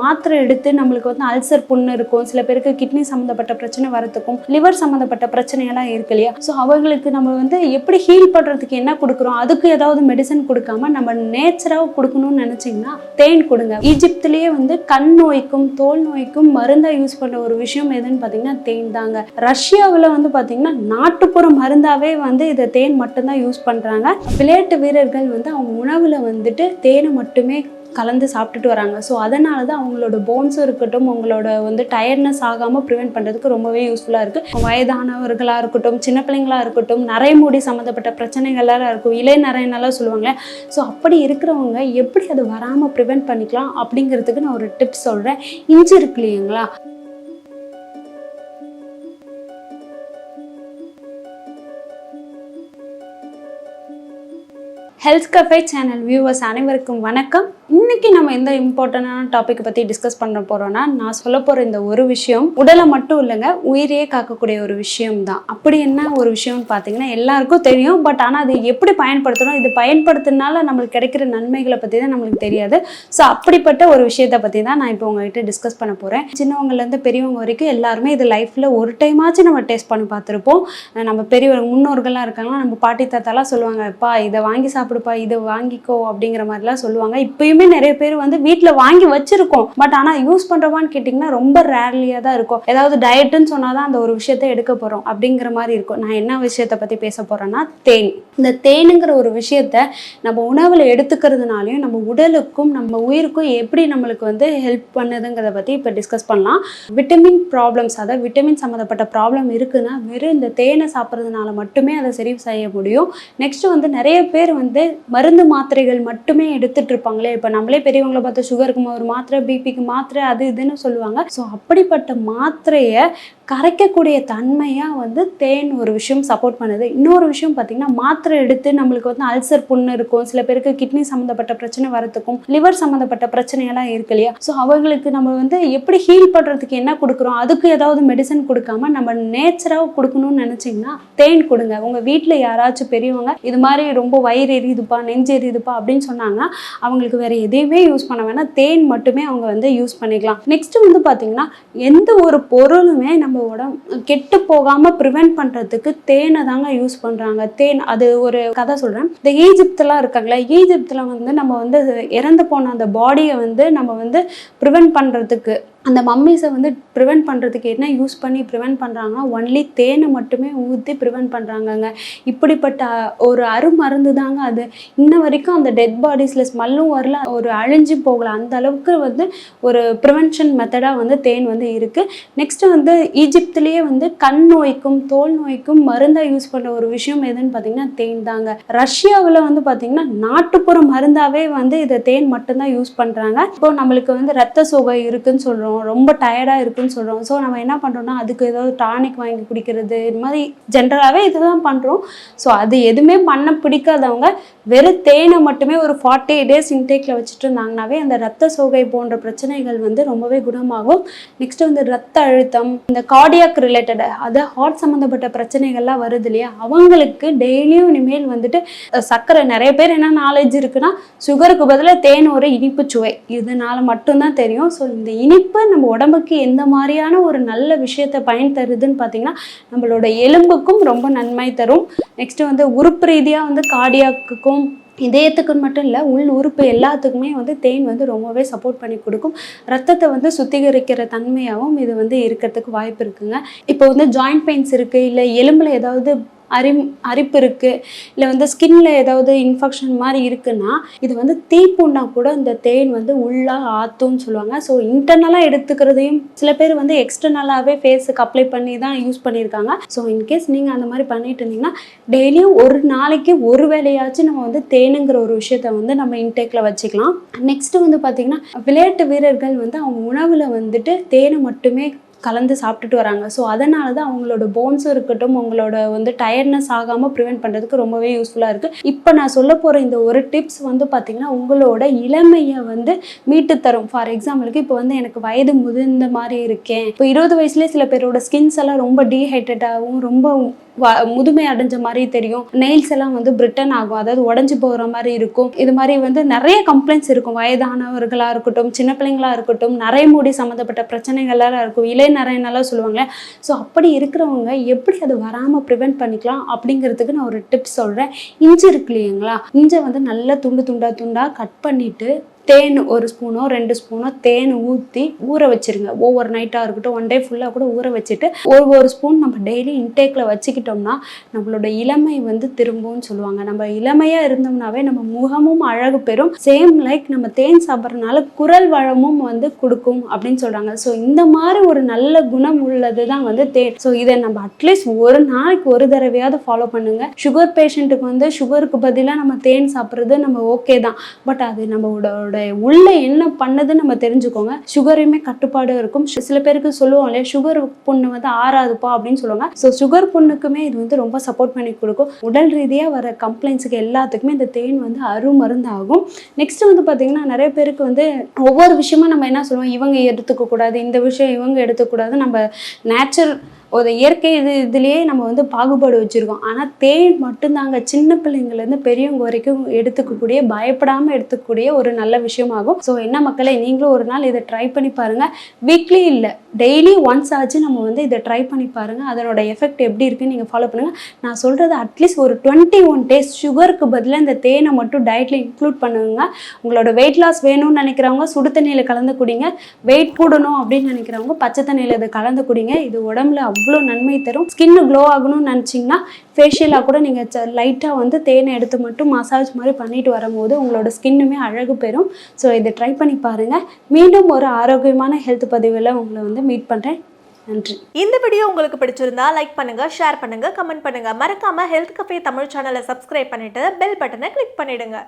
மாத்திரை எடுத்து நம்மளுக்கு வந்து அல்சர் புண்ணு இருக்கும். சில பேருக்கு கிட்னி சம்மந்தப்பட்ட பிரச்சனை வரத்துக்கும் லிவர் சம்மந்தப்பட்ட பிரச்சனையெல்லாம் இருக்கு இல்லையா? ஸோ அவங்களுக்கு நம்ம வந்து எப்படி ஹீல் பண்ணுறதுக்கு என்ன கொடுக்குறோம்? அதுக்கு ஏதாவது மெடிசன் கொடுக்காம நம்ம நேச்சராக கொடுக்கணும்னு நினச்சிங்கன்னா தேன் கொடுங்க. ஈஜிப்திலேயே வந்து கண் நோய்க்கும் தோல் நோய்க்கும் மருந்தாக யூஸ் பண்ணுற ஒரு விஷயம் எதுன்னு பார்த்தீங்கன்னா தேன் தாங்க. ரஷ்யாவில் வந்து பார்த்தீங்கன்னா நாட்டுப்புற மருந்தாகவே வந்து இதை தேன் மட்டும்தான் யூஸ் பண்ணுறாங்க விளையாட்டு வீரர்கள் வந்து அவங்க உணவில் வந்துட்டு தேனை மட்டுமே கலந்து சாப்பிட்டுட்டு வராங்க. ஸோ அதனால தான் அவங்களோட போன்ஸும் இருக்கட்டும் அவங்களோட வந்து டயர்ட்னஸ் ஆகாமல் ப்ரிவெண்ட் பண்ணுறதுக்கு ரொம்பவே யூஸ்ஃபுல்லாக இருக்குது வயதானவர்களாக இருக்கட்டும் சின்ன பிள்ளைங்களாக இருக்கட்டும் நரைமுடி சம்மந்தப்பட்ட பிரச்சனைகளாக இருக்கும் இலை நரைனெல்லாம் சொல்லுவாங்களே. ஸோ அப்படி இருக்கிறவங்க எப்படி அது வராமல் ப்ரிவெண்ட் பண்ணிக்கலாம் அப்படிங்கிறதுக்கு நான் ஒரு டிப்ஸ் சொல்கிறேன் இஞ்சி இருக்கு இல்லைங்களா? ஹெல்த் கஃபே சேனல் வியூவர்ஸ் அனைவருக்கும் வணக்கம். இன்னைக்கு நம்ம எந்த இம்பார்ட்டண்டான டாபிக் பற்றி டிஸ்கஸ் பண்ண போகிறோம்னா நான் சொல்ல போகிற இந்த ஒரு விஷயம் உடலை மட்டும் இல்லைங்க உயிரையே காக்கக்கூடிய ஒரு விஷயம் தான் அப்படி என்ன ஒரு விஷயம்னு பார்த்தீங்கன்னா எல்லாருக்கும் தெரியும் பட் ஆனால் அது எப்படி பயன்படுத்தணும் இது பயன்படுத்தினால நம்மளுக்கு கிடைக்கிற நன்மைகளை பற்றி தான் நம்மளுக்கு தெரியாது. ஸோ அப்படிப்பட்ட ஒரு விஷயத்தை பற்றி தான் நான் இப்போ உங்ககிட்ட டிஸ்கஸ் பண்ண போகிறேன் சின்னவங்கலேருந்து பெரியவங்க வரைக்கும் எல்லாருமே இது லைஃப்பில் ஒரு டைமாச்சும் நம்ம டேஸ்ட் பண்ணி பார்த்துருப்போம். நம்ம பெரியவர் முன்னோர்கள்லாம் இருக்காங்கன்னா நம்ம பாட்டி தாத்தாலாம் சொல்லுவாங்க அப்பா இதை வாங்கி சாப்பிடுப்பா இதை வாங்கிக்கோ அப்படிங்கிற மாதிரிலாம் சொல்லுவாங்க. இப்பயும் நிறைய பேர் வந்து வீட்டில் வாங்கி வச்சிருக்கோம். பட் ஆனால் யூஸ் பண்ணுறோமான்னு கேட்டிங்கன்னா ரொம்ப ரேர்லியாக தான் இருக்கும். ஏதாவது டயட்டுன்னு சொன்னால் தான் அந்த ஒரு விஷயத்த எடுக்க போகிறோம் அப்படிங்கிற மாதிரி இருக்கும். நான் என்ன விஷயத்தை பற்றி பேச போகிறேன்னா தேன். இந்த தேனுங்கிற ஒரு விஷயத்த நம்ம உணவில் எடுத்துக்கிறதுனாலையும் நம்ம உடலுக்கும் நம்ம உயிருக்கும் எப்படி நம்மளுக்கு வந்து ஹெல்ப் பண்ணுதுங்கிறத பற்றி இப்போ டிஸ்கஸ் பண்ணலாம். விட்டமின் ப்ராப்ளம்ஸ் அதாவது விட்டமின் சம்மந்தப்பட்ட ப்ராப்ளம் இருக்குன்னா வெறும் இந்த தேனை சாப்பிட்றதுனால மட்டுமே அதை சரி செய்ய முடியும். நெக்ஸ்ட் வந்து நிறைய பேர் வந்து மருந்து மாத்திரைகள் மட்டுமே எடுத்துட்டு இருப்பாங்களே இப்போ இப்போ நம்மளே பெரியவங்களை பார்த்தா சுகருக்கு ஒரு மாத்திரை பிபிக்கு மாத்திரை அது இதுன்னு சொல்லுவாங்க. ஸோ அப்படிப்பட்ட மாத்திரையை கரைக்கக்கூடிய தன்மையாக வந்து தேன் ஒரு விஷயம் சப்போர்ட் பண்ணுது. இன்னொரு விஷயம் பார்த்தீங்கன்னா மாத்திரை எடுத்து நம்மளுக்கு வந்து அல்சர் புண்ணு இருக்கும். சில பேருக்கு கிட்னி சம்மந்தப்பட்ட பிரச்சனை வரத்துக்கும் லிவர் சம்மந்தப்பட்ட பிரச்சனையெல்லாம் இருக்கு இல்லையா? ஸோ அவங்களுக்கு நம்ம வந்து எப்படி ஹீல் பண்ணுறதுக்கு என்ன கொடுக்குறோம்? அதுக்கு ஏதாவது மெடிசன் கொடுக்காம நம்ம நேச்சராக கொடுக்கணும்னு நினச்சிங்கன்னா தேன் கொடுங்க. உங்கள் வீட்டில் யாராச்சும் பெரியவங்க இது மாதிரி ரொம்ப வயிறு எரியுதுப்பா நெஞ்சு எரியுதுப்பா அப்படின்னு சொன்னாங்கன்னா அவங்களுக்கு வேற எதையுமே யூஸ் பண்ண வேணாம். தேன் மட்டுமே அவங்க வந்து யூஸ் பண்ணிக்கலாம். நெக்ஸ்ட்டு வந்து பார்த்திங்கன்னா எந்த ஒரு பொருளுமே நம்ம உடம்பு கெட்டு போகாமல் ப்ரிவெண்ட் பண்ணுறதுக்கு தேனை தாங்க யூஸ் பண்ணுறாங்க தேன் அது ஒரு கதை சொல்கிறேன் இந்த ஈஜிப்தெலாம் இருக்காங்களா ஈஜிப்தில் வந்து நம்ம வந்து இறந்து போன அந்த பாடியை வந்து நம்ம வந்து ப்ரிவெண்ட் பண்ணுறதுக்கு அந்த மம்மீஸை வந்து ப்ரிவெண்ட் பண்ணுறதுக்கு என்ன யூஸ் பண்ணி ப்ரிவெண்ட் பண்ணுறாங்கன்னா ஒன்லி தேனை மட்டுமே ஊற்றி ப்ரிவெண்ட் பண்ணுறாங்கங்க இப்படிப்பட்ட ஒரு அருமருந்து தாங்க அது. இன்ன வரைக்கும் அந்த டெட் பாடிஸில் ஸ்மெல்லும் வரல ஒரு அழிஞ்சு போகல. அந்த அளவுக்கு வந்து ஒரு ப்ரிவென்ஷன் மெத்தடாக வந்து தேன் வந்து இருக்குது நெக்ஸ்ட்டு வந்து ஈஜிப்திலேயே வந்து கண் நோய்க்கும் தோல் நோய்க்கும் மருந்தாக யூஸ் பண்ணுற ஒரு விஷயம் எதுன்னு பார்த்தீங்கன்னா தேன் தாங்க. ரஷ்யாவில் வந்து பார்த்தீங்கன்னா நாட்டுப்புற மருந்தாகவே வந்து இதை தேன் மட்டும்தான் யூஸ் பண்ணுறாங்க இப்போ நம்மளுக்கு வந்து ரத்த சோகை இருக்குன்னு சொல்கிறோம் ரொம்ப டயர்டாக இருக்குன்னு சொல்கிறோம் ஸோ நம்ம என்ன பண்ணுறோம்னா அதுக்கு ஏதாவது டானிக் வாங்கி குடிக்கிறது இது மாதிரி ஜென்ரலாகவே இதுதான் பண்ணுறோம் ஸோ அது எதுவுமே பண்ண பிடிக்காதவங்க வெறும் தேனை மட்டுமே ஒரு ஃபார்ட்டி டேஸ் இன்டேக்கில் வச்சுட்டு இருந்தாங்கனாவே அந்த ரத்த சோகை போன்ற பிரச்சனைகள் வந்து ரொம்பவே குணமாகும். நெக்ஸ்ட் வந்து ரத்த அழுத்தம் இந்த கார்டியாக் ரிலேட்டட் அது ஹார்ட் சம்மந்தப்பட்ட பிரச்சனைகள்லாம் வருது இல்லையா? அவங்களுக்கு டெய்லியும் இனிமேல் வந்துட்டு சர்க்கரை நிறைய பேர் என்ன நாலேஜ் இருக்குன்னா சுகருக்கு பதிலாக தேன் ஒரு இனிப்பு சுவை. இதனால மட்டும்தான் தெரியும். ஸோ இந்த இனிப்பு நம்ம உடம்புக்கு எந்த மாதிரியான ஒரு நல்ல விஷயத்தை பயன் தருதுன்னு பார்த்தீங்கன்னா நம்மளோட எலும்புக்கும் ரொம்ப நன்மை தரும். நெக்ஸ்ட் வந்து உறுப்பு ரீதியாக வந்து கார்டியாக்குக்கும் இதயத்துக்குன்னு மட்டும் இல்லை உள் உறுப்பு எல்லாத்துக்குமே வந்து தேன் வந்து ரொம்பவே சப்போர்ட் பண்ணி கொடுக்கும். ரத்தத்தை வந்து சுத்திகரிக்கிற தன்மையாகவும் இது வந்து இருக்கிறதுக்கு வாய்ப்பு இருக்குங்க. இப்போ வந்து ஜாயிண்ட் பெயின்ஸ் இருக்குது இல்லை எலும்பில் ஏதாவது அரி அரிப்பு இருக்குது இல்லை வந்து ஸ்கின்ல ஏதாவது இன்ஃபெக்ஷன் மாதிரி இருக்குன்னா இது வந்து தீப்புண்ணா கூட இந்த தேன் வந்து உள்ளாக ஆத்தும்னு சொல்லுவாங்க. ஸோ இன்டர்னலாக எடுத்துக்கிறதையும் சில பேர் வந்து எக்ஸ்டர்னலாகவே ஃபேஸுக்கு அப்ளை பண்ணி தான் யூஸ் பண்ணியிருக்காங்க. ஸோ இன்கேஸ் நீங்கள் அந்த மாதிரி பண்ணிட்டு இருந்தீங்கன்னா டெய்லியும் ஒரு நாளைக்கு ஒரு வேலையாச்சும் நம்ம வந்து தேனுங்கிற ஒரு விஷயத்த வந்து நம்ம இன்டேக்கில் வச்சுக்கலாம். நெக்ஸ்ட்டு வந்து பார்த்திங்கன்னா விளையாட்டு வீரர்கள் வந்து அவங்க உணவில் வந்துட்டு தேனை மட்டுமே கலந்து சாப்பிட்டுட்டு வராங்க. ஸோ அதனால தான் அவங்களோட போன்ஸும் இருக்கட்டும் உங்களோட வந்து டயர்ட்னஸ் ஆகாமல் ப்ரிவெண்ட் பண்ணுறதுக்கு ரொம்பவே யூஸ்ஃபுல்லாக இருக்குது இப்போ நான் சொல்ல போகிற இந்த ஒரு டிப்ஸ் வந்து பார்த்திங்கன்னா உங்களோட இளமையை வந்து மீட்டு தரும். ஃபார் எக்ஸாம்பிளுக்கு இப்போ வந்து எனக்கு வயது முதிர்ந்த மாதிரி இருக்கேன். இப்போ இருபது வயசுலேயே சில பேரோட ஸ்கின்ஸ் எல்லாம் ரொம்ப டீஹைட்ரேட்டாகவும் ரொம்ப வ- முதுமை அடைஞ்ச மாதிரி தெரியும். நெயில்ஸ் எல்லாம் வந்து பிரிட்டன் ஆகும். அதாவது உடஞ்சி போகிற மாதிரி இருக்கும். இது மாதிரி வந்து நிறைய கம்ப்ளைண்ட்ஸ் இருக்கும். வயதானவர்களாக இருக்கட்டும் சின்ன பிள்ளைங்களா இருக்கட்டும் நிறைய மூடி சம்மந்தப்பட்ட பிரச்சனைகள்லாம் இருக்கும். இளைய நரைனெல்லாம் சொல்லுவாங்க. ஸோ அப்படி இருக்கிறவங்க எப்படி அது வராமல் ப்ரிவென்ட் பண்ணிக்கலாம் அப்படிங்கிறதுக்கு நான் ஒரு டிப்ஸ் சொல்கிறேன் இஞ்சி இருக்கு இல்லைங்களா? இஞ்சை வந்து நல்லா துண்டு துண்டா துண்டா கட் பண்ணிட்டு தேன் ஒரு ஸ்பூனோ ரெண்டு ஸ்பூனோ தேன் ஊற்றி ஊற வச்சிருங்க. ஒவ்வொரு நைட்டாக இருக்கட்டும் ஒன் டே ஃபுல்லாக கூட ஊற வச்சுட்டு ஒரு ஒரு ஸ்பூன் நம்ம டெய்லி இன்டேக்கில் வச்சுக்கிட்டோம்னா நம்மளோட இளமை வந்து திரும்பும்னு சொல்லுவாங்க. நம்ம இளமையாக இருந்தோம்னாவே நம்ம முகமும் அழகு பெறும். சேம் லைக் நம்ம தேன் சாப்பிட்றதுனால குரல் வளமும் வந்து கொடுக்கும் அப்படின்னு சொல்கிறாங்க ஸோ இந்த மாதிரி ஒரு நல்ல குணம் உள்ளது தான் வந்து தேன். ஸோ இதை நம்ம அட்லீஸ்ட் ஒரு நாளைக்கு ஒரு தடவையாவது ஃபாலோ பண்ணுங்க. சுகர் பேஷண்ட்டுக்கு வந்து சுகருக்கு பதிலாக நம்ம தேன் சாப்பிட்றது நம்ம ஓகே தான். பட் அது நம்மளோட உள்ள என்ன பண்ணுதுன்னு நம்ம தெரிஞ்சுக்கோங்க. சுகரையுமே கட்டுப்பாடு இருக்கும். சில பேருக்கு சொல்லுவோம் இல்லையா சுகர் புண்ணு வந்து ஆறாதுப்பா அப்படின்னு சொல்லுவாங்க. ஸோ சுகர் புண்ணுக்குமே இது வந்து ரொம்ப சப்போர்ட் பண்ணி கொடுக்கும். உடல் ரீதியாக வர கம்ப்ளைண்ட்ஸுக்கு எல்லாத்துக்குமே இந்த தேன் வந்து அருமருந்து ஆகும் நெக்ஸ்ட் வந்து பார்த்தீங்கன்னா நிறைய பேருக்கு வந்து ஒவ்வொரு விஷயமும் நம்ம என்ன சொல்லுவோம்? இவங்க எடுத்துக்க கூடாது இந்த விஷயம் இவங்க எடுத்துக்கூடாது நம்ம நேச்சுரல் ஒரு இயற்கை இது இதுலேயே நம்ம வந்து பாகுபாடு வச்சுருக்கோம். ஆனால் தேன் மட்டும்தாங்க சின்ன பிள்ளைங்கள்லேருந்து பெரியவங்க வரைக்கும் எடுத்துக்கக்கூடிய பயப்படாமல் எடுத்துக்கக்கூடிய ஒரு நல்ல விஷயமாகும். ஸோ என்ன மக்களே நீங்களும் ஒரு நாள் இதை ட்ரை பண்ணி பாருங்கள் வீக்லி இல்லை டெய்லி ஒன்ஸ் ஆச்சு நம்ம வந்து இதை ட்ரை பண்ணி பாருங்கள் அதனோட எஃபெக்ட் எப்படி இருக்குன்னு நீங்கள் ஃபாலோ பண்ணுங்கள் நான் சொல்கிறது அட்லீஸ்ட் ஒரு டுவெண்ட்டி ஒன் டேஸ் சுகருக்கு பதிலாக இந்த தேனை மட்டும் டயட்டில் இன்க்ளூட் பண்ணுங்க. உங்களோட வெயிட் லாஸ் வேணும்னு நினைக்கிறவங்க சுடு தண்ணியில் கலந்து குடிங்க. வெயிட் கூடணும் அப்படின்னு நினைக்கிறவங்க பச்சை தண்ணியில் இதை கலந்து குடிங்க. இது உடம்புல அவ்வளோ நன்மை தரும். ஸ்கின்னு க்ளோ ஆகணும்னு நினச்சிங்கன்னா ஃபேஷியலாக கூட நீங்கள் லைட்டாக வந்து தேனை எடுத்து மட்டும் மசாஜ் மாதிரி பண்ணிட்டு வரும்போது உங்களோட ஸ்கின்னுமே அழகு பெறும். ஸோ இதை ட்ரை பண்ணி பாருங்கள் மீண்டும் ஒரு ஆரோக்கியமான ஹெல்த் பதிவில் உங்களை வந்து மீட் பண்ணுறேன் நன்றி. இந்த வீடியோ உங்களுக்கு பிடிச்சிருந்தா லைக் பண்ணுங்க ஷேர் பண்ணுங்க கமெண்ட் பண்ணுங்க. மறக்காம ஹெல்த் கஃபே தமிழ் சேனலை சப்ஸ்கிரைப் பண்ணிட்டு பெல் பட்டனை கிளிக் பண்ணிடுங்க.